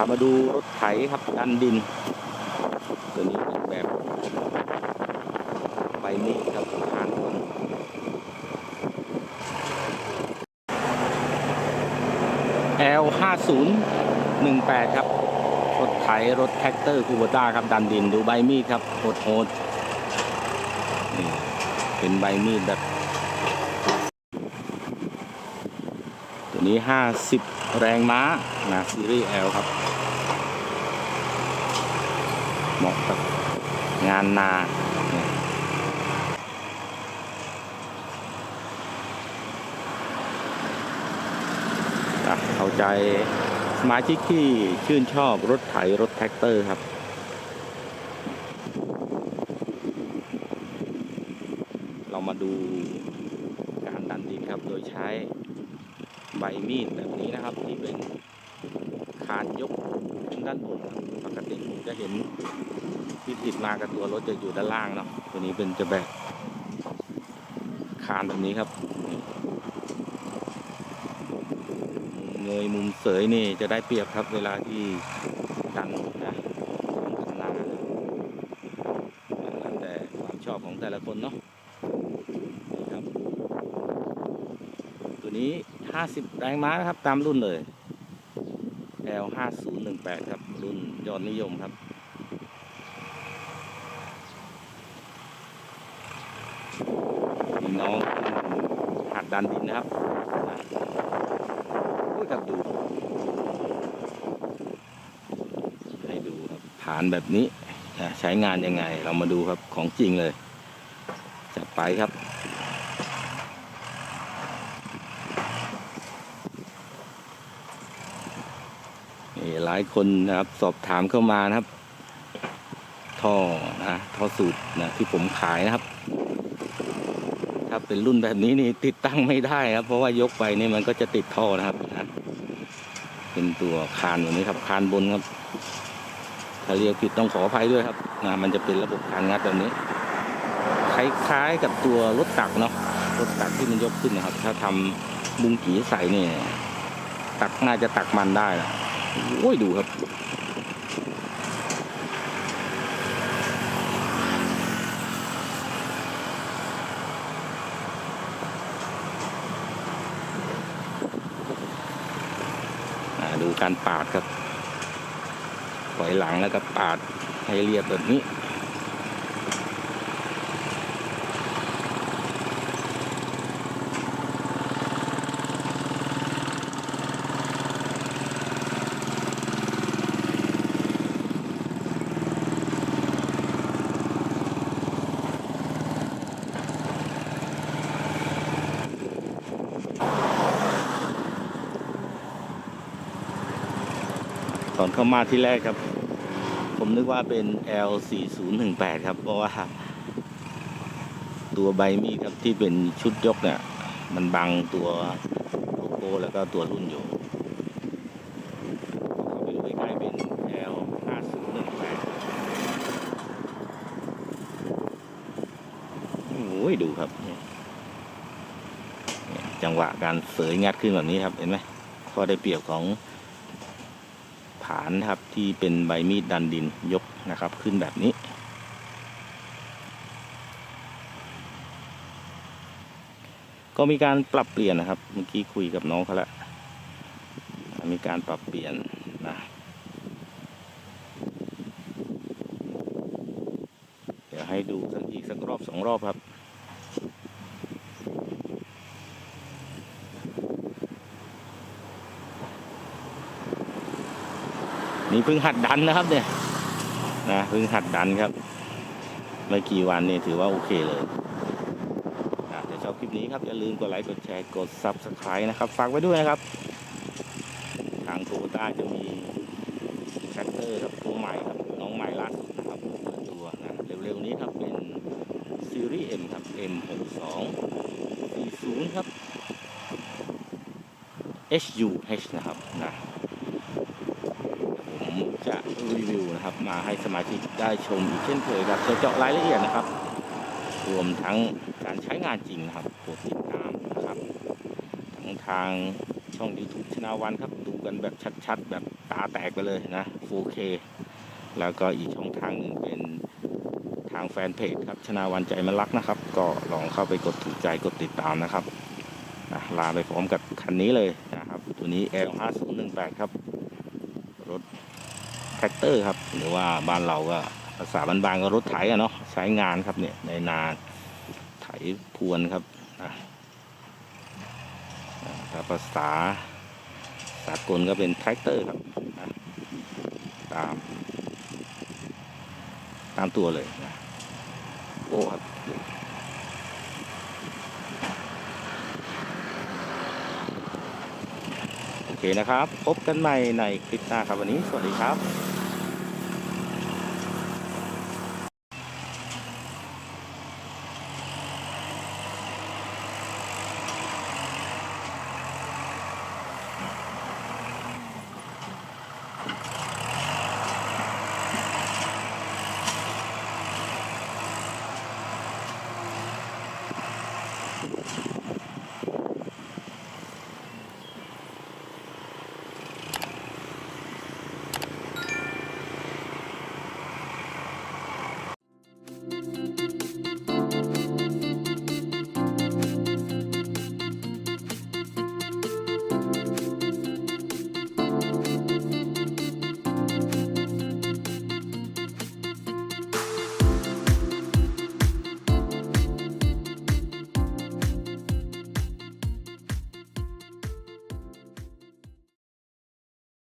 ามาดูรถไถครับดันดิน ตัวนี้เป็นแบบใบมีดครับทานคนแอลห้าศูนย์หนึ่งแปดครับ รถไถรถแท็กเตอร์คูโบต้าครับ ดันดินดูใบมีดครับโหดโหดนี่เป็นใบมีดแบบ ตัวนี้ 50 แรงม้านะซีรีส์ L ครับ เหมาะกับงานนาเนี่ยอะเข้าใจสมาชิกที่ชื่นชอบรถไถรถแท็กเตอร์ครับเรามาดูการดันดินครับ โดยใช้ใบมีดแบบนี้นะครับ ที่เป็นคานยก ด้านบนปกติผมจะเห็นที่ติดมากับตัวรถจะอยู่ด้านล่างเนาะตัวนี้เป็นจะแบบคานแบบนี้ครับเงยมุมเสยนี่จะได้เปรียบครับเวลาที่ดันนะข้างหน้าแล้วแต่ความชอบของแต่ละคนเนาะนี่ครับ ตัวนี้ 50 แรงม้านะครับ ตามรุ่นเลย L 5018ครับ รุ่นยอดนิยมครับ พี่น้องหัดดันดินนะครับนะโอ้ยครับดู ให้ดูครับฐานแบบนี้ ใช้งานยังไงเรามาดูครับของจริงเลย จัดไปครับ หลายคนนะครับสอบถามเข้ามานะครับ ท่อนะท่อสูตรนะที่ผมขายนะครับ ถ้าเป็นรุ่นแบบนี้นี่ติดตั้งไม่ได้ครับ เพราะว่ายกไปนี่มันก็จะติดท่อนะครับนะเป็นตัวคานอย่างนี้ครับคานบนครับถ้าเรียกผิดต้องขออภัยด้วยครับนะมันจะเป็นระบบคานงัดแบบนี้คล้ายๆกับตัวรถตักเนาะรถตักที่มันยกขึ้นนะครับ ถ้าทำมุงกีใส่เนี่ยตักน่าจะตักมันได้นะ โอ้ยดูครับดูการปาดครับปล่อยหลังแล้วก็ปาดให้เรียบแบบนี้ ตอนเข้ามาที่แรกครับ ผมนึกว่าเป็น L 4 0 1 8 ครับ เพราะว่า ตัวใบมีดครับที่เป็นชุดยกเนี่ย มันบังตัวโลโก้แล้วก็ตัวรุ่นอยู่เขาไปดูใกล้ๆเป็น L 5 0 1 8 โอ้ยดูครับเนี่ยจังหวะการเสยงัดขึ้นแบบนี้ครับ เห็นไหมข้อได้เปรียบของ ฐานนะครับที่เป็นใบมีดดันดินยกนะครับขึ้นแบบนี้ ก็มีการปรับเปลี่ยนนะครับ เมื่อกี้คุยกับน้องเขาแล้วมีการปรับเปลี่ยนนะเดี๋ยวให้ดูสักอีกสักรอบสองรอบครับ นี่เพิ่งหัดดันนะครับเนี่ยนะเพิ่งหัดดันครับไม่กี่วันนี่ถือว่าโอเคเลยนะถ้าชอบคลิปนี้ครับอย่าลืมกดไลค์กดแชร์กด Subscribe นะครับฝากไว้ด้วยนะครับ ทางโตโยต้าจะมีแทรคเตอร์ครับตัวใหม่ครับน้องใหม่ล่าสุดนะครับตัวนะเร็วๆนี้ครับเป็นซีรีส์ M ครับ M62 40ครับ HUH นะครับนะ รีวิวนะครับ มาให้สมาชิกได้ชมอีกเช่นเคยครับจะเจาะรายละเอียดนะครับ รวมทั้งการใช้งานจริงนะครับโปรดติดตามนะครับทั้งทางช่อง YouTube ชนาวันครับ ดูกันแบบชัดๆ แบบตาแตกไปเลยนะ 4K แล้วก็อีกช่องทางหนึ่งเป็นทางแฟนเพจครับชนาวันใจมันรักนะครับ ก็ลองเข้าไปกดถูกใจกดติดตามนะครับอะลาไปพร้อมกับคันนี้เลยนะครับ ตัวนี้ L5018 ครับ รถ แท็กเตอร์ครับ หรือว่าบ้านเราก็ภาษาบ้านๆก็รถไถอะเนาะใช้งานครับเนี่ยในนาไถพรวนครับถ้าภาษาสากลก็เป็นแท็กเตอร์ครับตาม ตามตัวเลยนะโอ้ครับ โอ เคนะครับ พบกันใหม่ในคลิปหน้าครับวันนี้ สวัสดีครับ